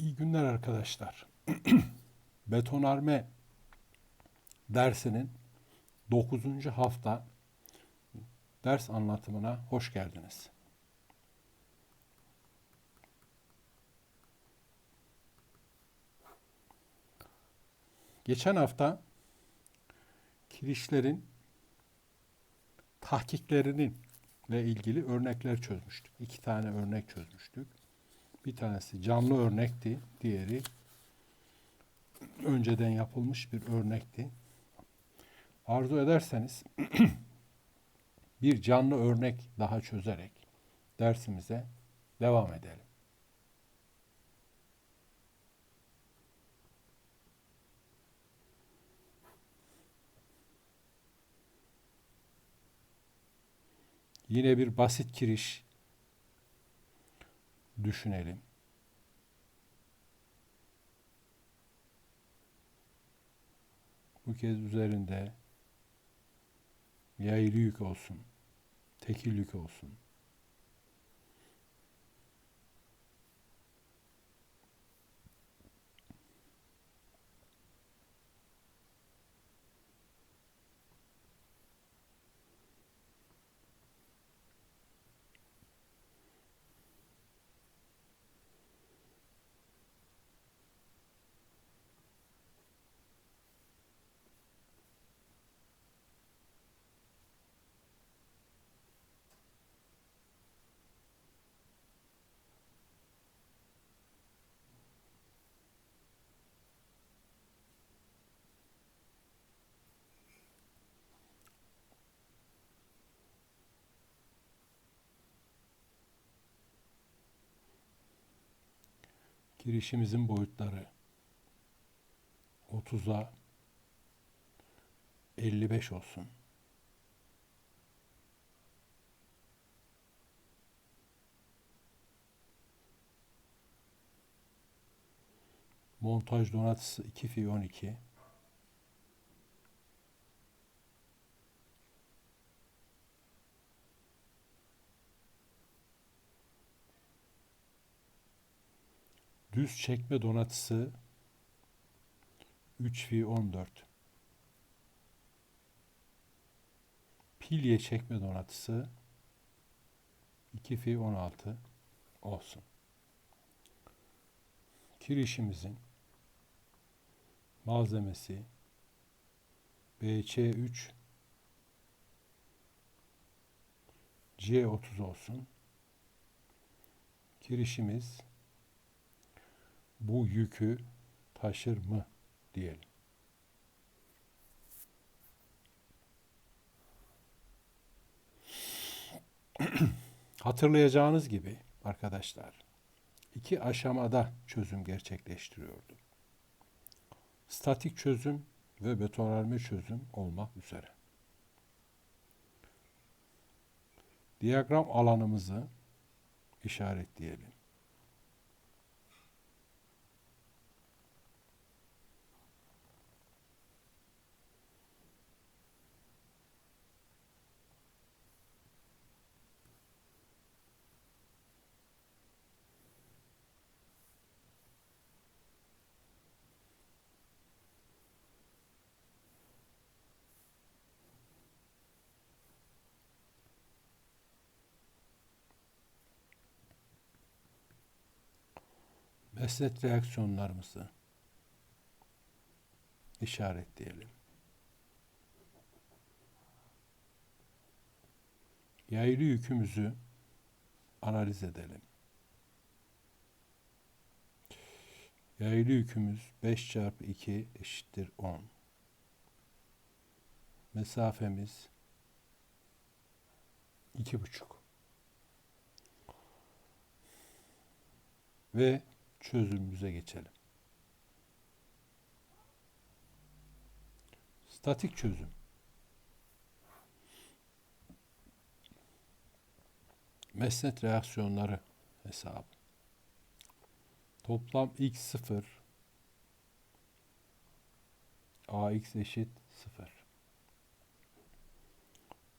İyi günler arkadaşlar. Betonarme dersinin 9. hafta ders anlatımına hoş geldiniz. Geçen hafta kirişlerin tahkiklerinin ile ilgili örnekler çözmüştük. İki tane örnek çözmüştük. Bir tanesi canlı örnekti, diğeri önceden yapılmış bir örnekti. Arzu ederseniz bir canlı örnek daha çözerek dersimize devam edelim. Yine bir basit kiriş düşünelim. Bu kez üzerinde yaylı yük olsun, tekil yük olsun. Girişimizin boyutları 30'a 55 olsun. Montaj donatısı 2 fi 12. Düz çekme donatısı 3 fi 14. Pilye çekme donatısı 2 fi 16 olsun. Kirişimizin malzemesi BC3 C30 olsun. Kirişimiz bu yükü taşır mı diyelim. Hatırlayacağınız gibi arkadaşlar iki aşamada çözüm gerçekleştiriyordu. Statik çözüm ve betonarme çözüm olmak üzere. Diyagram alanımızı işaretleyelim. Mesnet reaksiyonlarımızı işaretleyelim. Yaylı yükümüzü analiz edelim. Yaylı yükümüz 5 çarpı 2 eşittir 10. Mesafemiz 2,5. Ve çözümümüze geçelim. Statik çözüm. Mesnet reaksiyonları hesabı. Toplam x0 ax eşit 0.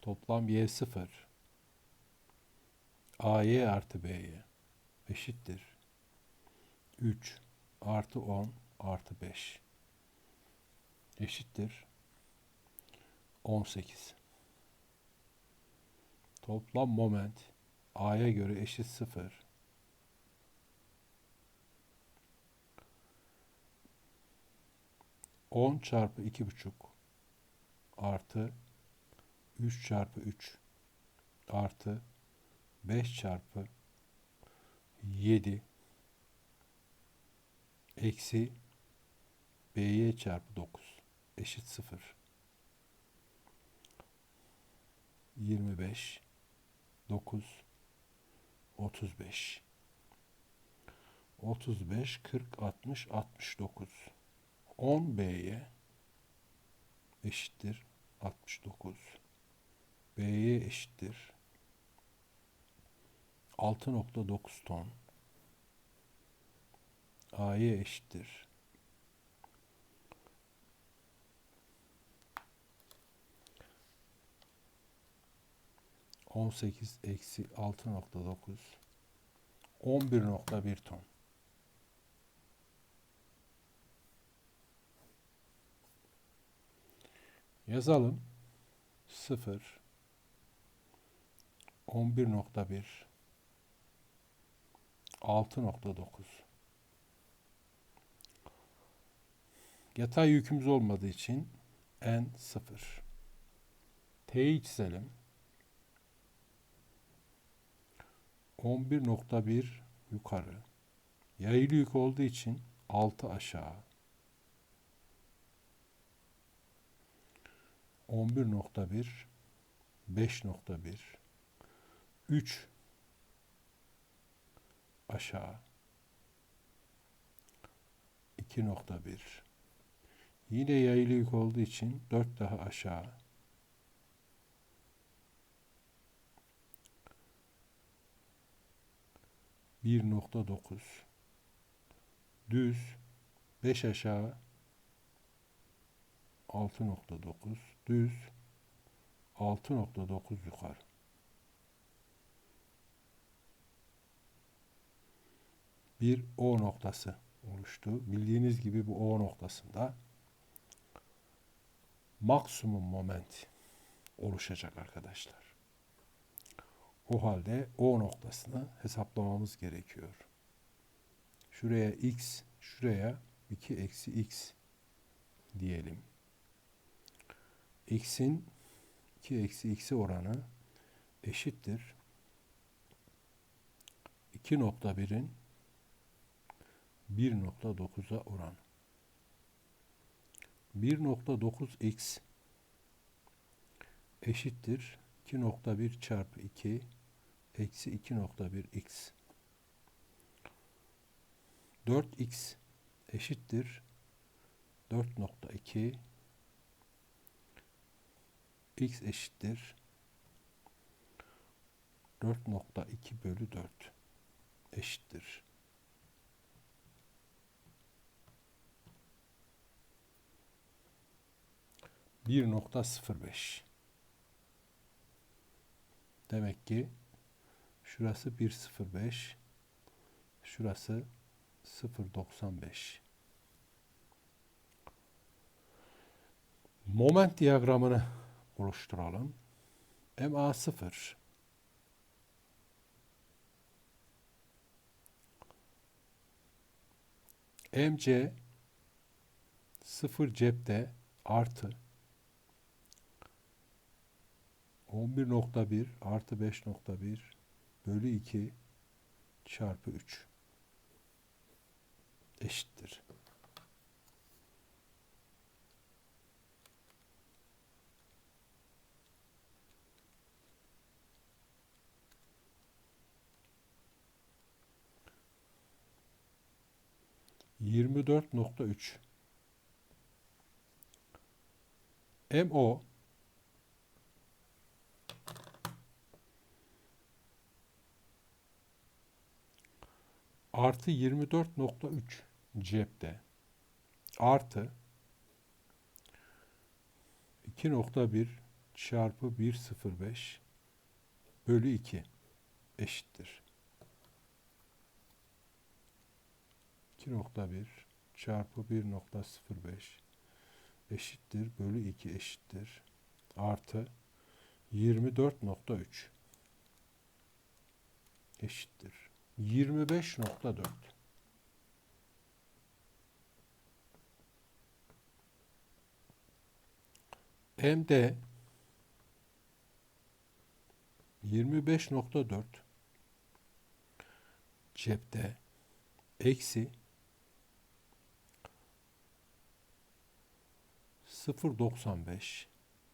Toplam y0 ay artı by eşittir 3 artı 10 artı 5 eşittir 18. Toplam moment A'ya göre eşit 0. On çarpı iki buçuk artı 3 çarpı 3 artı 5 çarpı 7 eksi BY çarpı 9 eşit 0. 25 9 35 35 40 60 69 10 B'ye eşittir 69 B'ye eşittir 6.9 ton A'ya eşittir. 18 eksi 6.9 11.1 ton. Yazalım. 0 11.1 6.9 Yatay yükümüz olmadığı için n 0. T'yi çizelim. 11.1 yukarı. Yaylı yük olduğu için 6 aşağı. 11.1 5.1 3 aşağı 2.1 Yine yaylı yük olduğu için 4 daha aşağı 1.9 düz 5 aşağı 6.9 düz 6.9 yukarı. Bir O noktası oluştu. Bildiğiniz gibi bu O noktasında maksimum moment oluşacak arkadaşlar. O halde O noktasını hesaplamamız gerekiyor. Şuraya x, şuraya 2 eksi x diyelim. x'in 2 eksi x'e oranı eşittir. 2.1'in 1.9'a oran. 1.9x eşittir 2.1 çarpı 2 eksi 2.1 x 4x eşittir 4.2 x eşittir 4.2 bölü 4 eşittir. Bir nokta sıfır beş. Demek ki şurası 1.05 şurası 0.95 Moment diyagramını oluşturalım. MA 0 MC 0 cepte artı 11.1 artı 5.1 bölü 2 çarpı 3 eşittir. Yirmi dört nokta üç. MO artı 24.3 cepte. Artı 2.1 çarpı 1.05 bölü 2 eşittir. 2.1 çarpı 1.05 eşittir bölü 2 eşittir. Artı 24.3 eşittir 25.4 MD 25.4 cepte eksi 0.95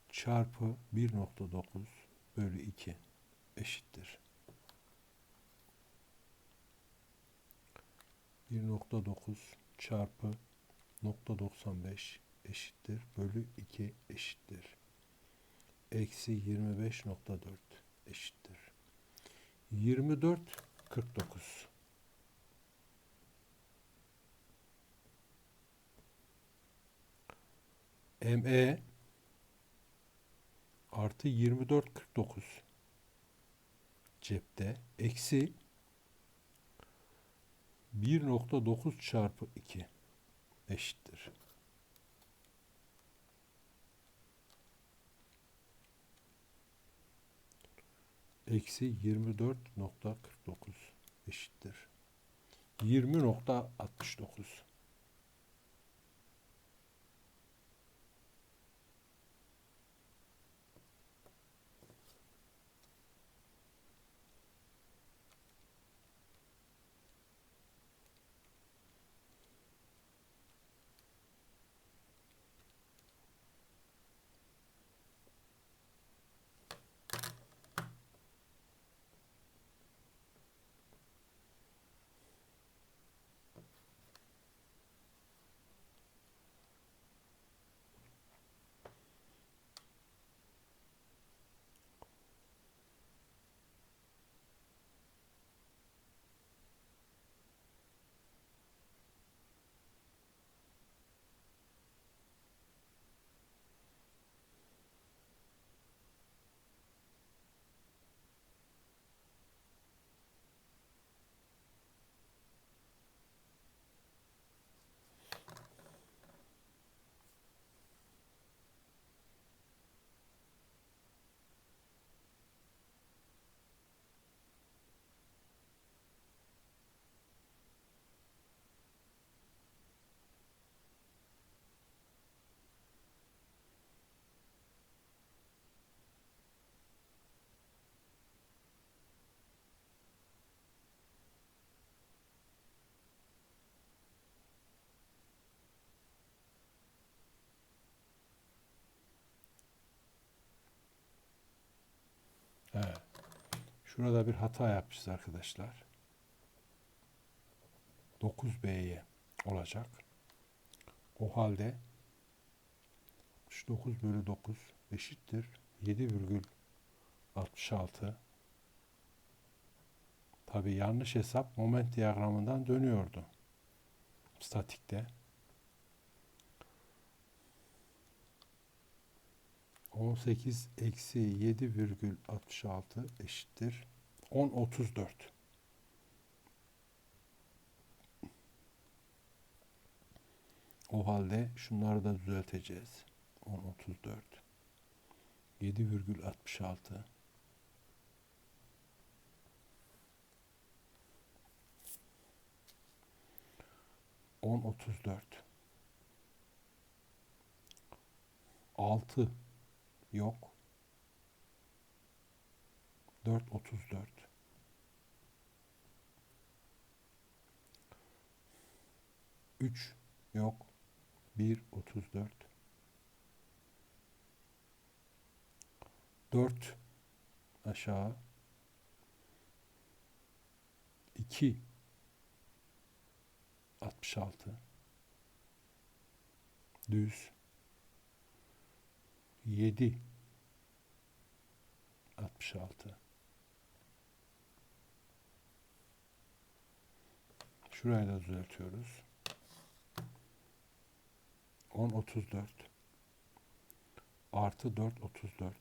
çarpı 1.9 bölü 2 eşittir. 1.9 çarpı 0.95 eşittir. Bölü 2 eşittir. Eksi 25.4 eşittir. 24 49 ME artı 24 49 cepte eksi 1.9 çarpı 2 eşittir. Eksi 24.49 eşittir. 20.69 Şurada bir hata yapmışız arkadaşlar. 9B'ye olacak. O halde 69 bölü 9 eşittir 7,66 Tabi yanlış hesap moment diyagramından dönüyordu. Statikte. 18 eksi 7,66 eşittir 10,34. O halde şunları da düzelteceğiz. 10,34 7,66 10.34 6 yok. 4.34 3 yok. 1.34 4 aşağı. 2 66 düz 7 66 Şurayı da düzeltiyoruz. 10 34 artı 4 34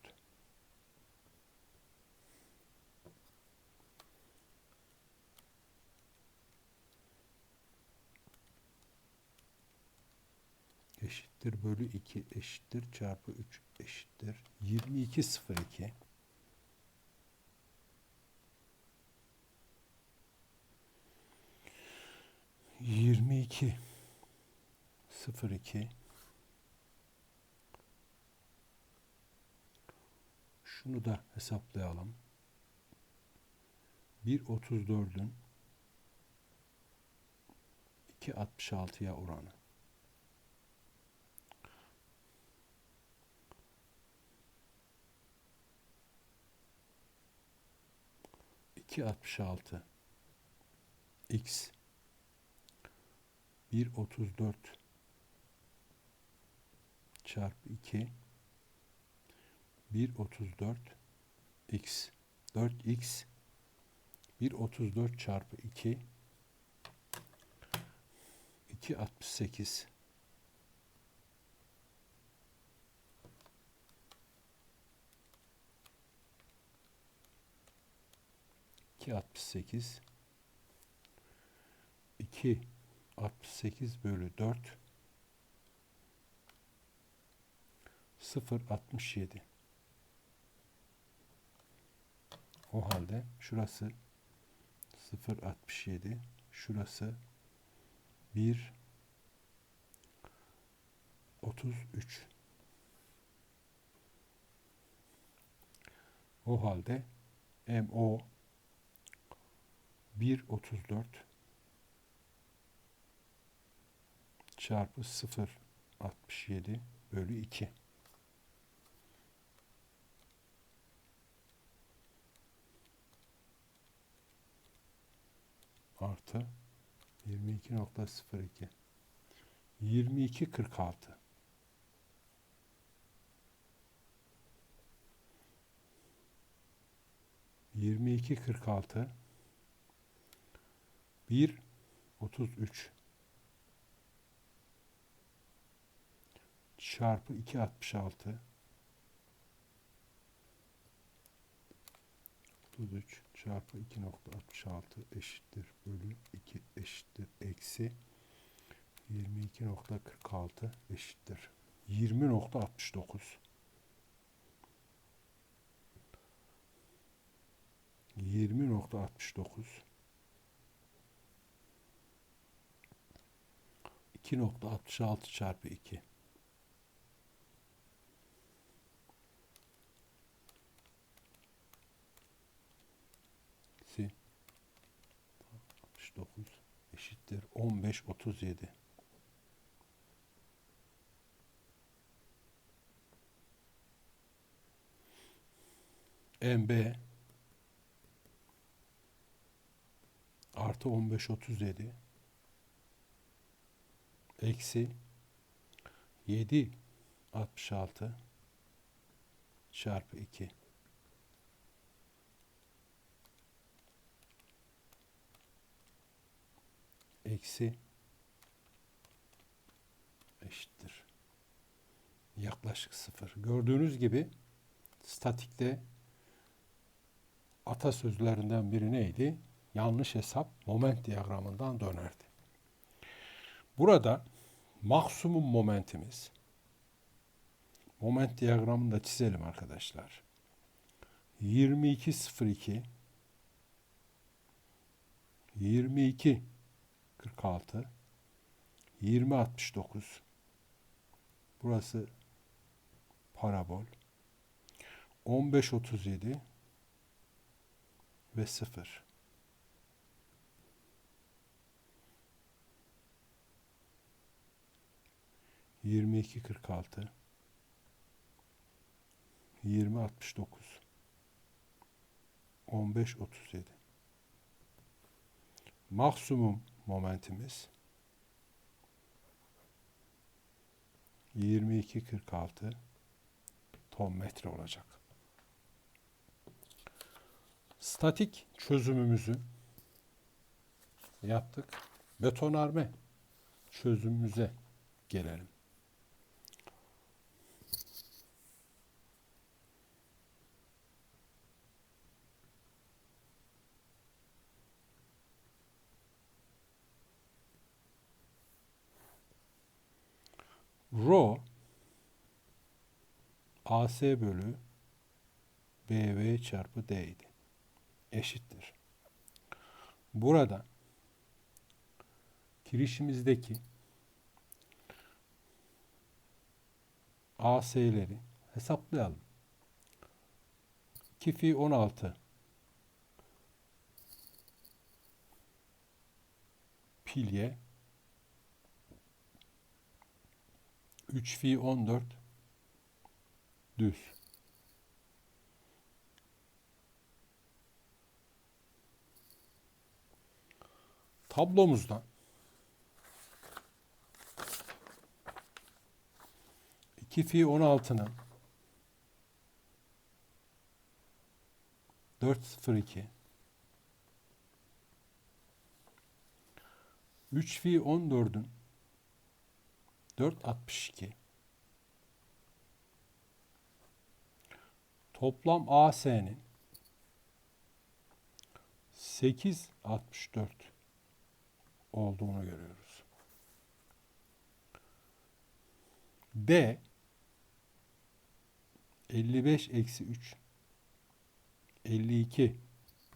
10 eşittir bölü 2 eşittir çarpı 3 eşittir 22 02 22 02 Şunu da hesaplayalım. 1.34'ün 2.66'ya oranı. İki altmış altı. X. bir otuz dört çarpı iki. bir otuz dört x. dört x. bir otuz dört çarpı iki 2.68 2.68 2.68 bölü 4 0.67 O halde şurası 0.67 şurası 1 33 O halde MO 1.34 çarpı 0.67 bölü 2 artı 22.02 22.46 22.46 1 33 çarpı 2.66 33 çarpı 2.66 eşittir bölü 2 eşittir eksi. 22.46 eşittir. 20.69 20.69 2.66 çarpı 2 eksi 69 eşittir 15 37 MB artı 15 37 eksi 7 66 çarpı 2 eksi eşittir. Yaklaşık sıfır. Gördüğünüz gibi statikte atasözlerinden biri neydi? Yanlış hesap moment diyagramından dönerdi. Burada maksimum momentimiz. Moment diyagramını da çizelim arkadaşlar. 22.02 22 46 20 69 burası parabol. 15 37 ve 0 22 46 20 69 15 37 maksimum momentimiz 22.46 ton metre olacak. Statik çözümümüzü yaptık. Betonarme çözümümüze gelelim. Rho AC bölü BV çarpı D idi. Eşittir. Burada kirişimizdeki AS'leri hesaplayalım. 2 fi 16 pilye 3 fi 14 düz. Tablomuzdan 2 fi 16'nın 402 3 fi 14'ün 462 Toplam AS'nin 864 olduğunu görüyoruz. D 55 eksi 3 52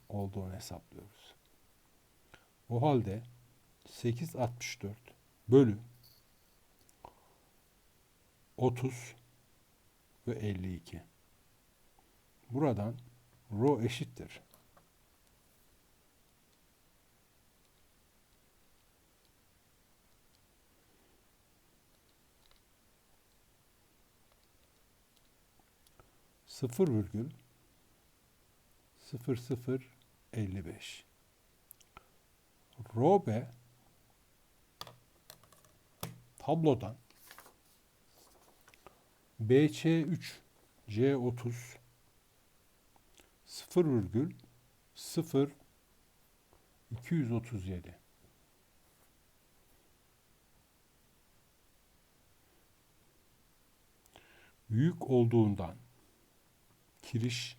olduğunu hesaplıyoruz. O halde 864 bölü 30 ve 52. Buradan rho eşittir. Sıfır virgül sıfır sıfır elli beş. Rho B tablodan BC3 C30 0 virgül 0 237 büyük olduğundan kiriş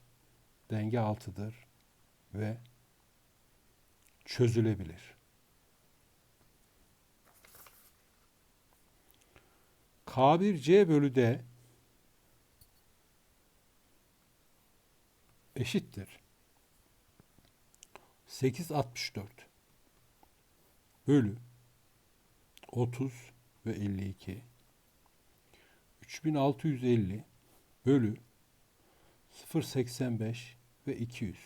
denge altıdır ve çözülebilir. K1C bölü D eşittir. 864 bölü 30 ve 52 3650 bölü 0.85 ve 200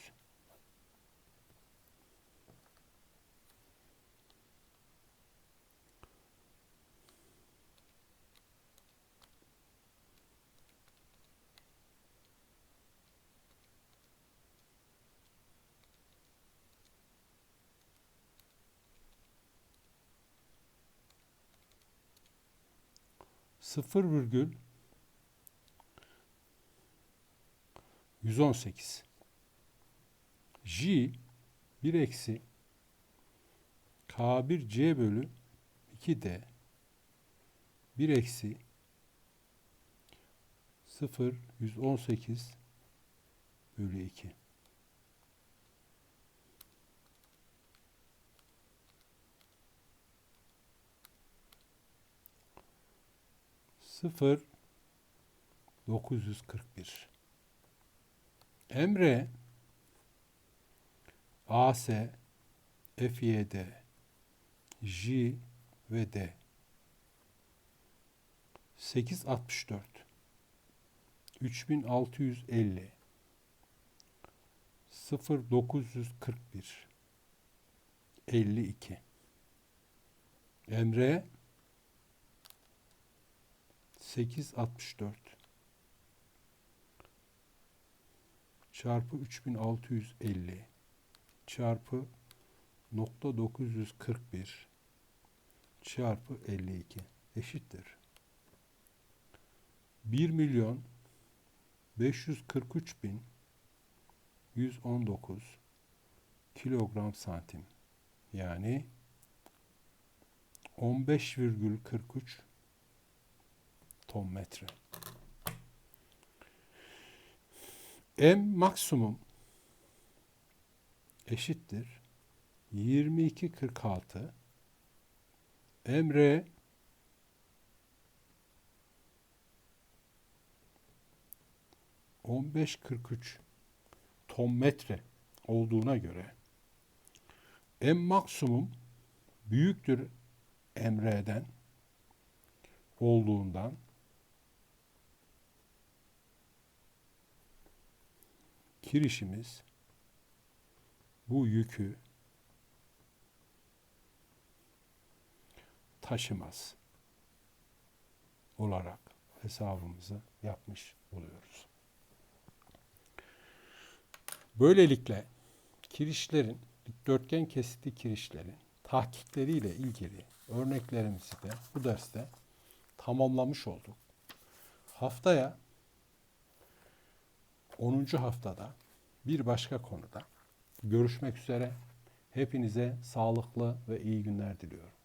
sıfır virgül 118 J 1 eksi K1C bölü 2D 1 eksi 0 118 bölü 2 0 941 Emre AS FYD J ve D. 864 3650 0941 52 Emre 864 çarpı 3650 çarpı nokta 941 çarpı 52 eşittir. 1 milyon 543 bin 119 kilogram santim. Yani 15,43 ton metre. M maksimum eşittir 22 46 Emre ...15.43 ton metre olduğuna göre M maksimum büyüktür Emre'den olduğundan kirişimiz bu yükü taşımaz olarak hesabımızı yapmış oluyoruz. Böylelikle kirişlerin, dikdörtgen kesitli kirişlerin tahkikleriyle ilgili örneklerimizi de bu derste tamamlamış olduk. Haftaya 10. haftada bir başka konuda görüşmek üzere. Hepinize sağlıklı ve iyi günler diliyorum.